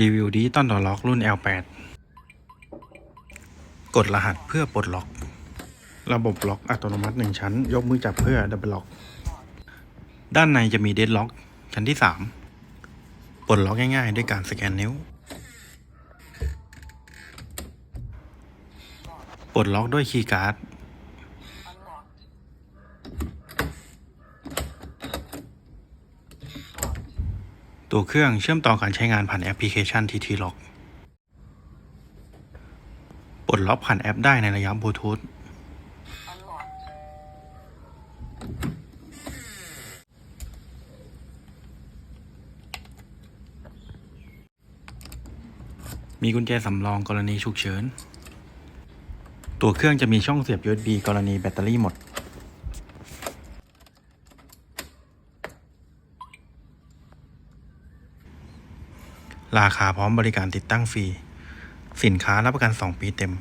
รีวิวดิจิตอลดอล็อกรุ่น L8 กดรหัสเพื่อปลดล็อก ระบบล็อกอัตโนมัติ 1 ชั้น ยกมือจับเพื่อดับเบิลล็อก ด้านในจะมีเดดล็อก ชั้นที่ 3 ปลดล็อกง่ายๆ ด้วยการสแกนนิ้ว ปลดล็อกด้วยคีย์การ์ด ตัวเครื่องเชื่อมต่อการใช้งานผ่านแอปพลิเคชัน TT Lock ปลดล็อกผ่านแอปได้ในระยะบลูทูธมีกุญแจสำรองกรณีฉุกเฉิน ตัวเครื่องจะมีช่องเสียบ USB กรณีแบตเตอรี่หมด ราคาพร้อมบริการติดตั้งฟรี สินค้ารับประกัน 2 ปีเต็ม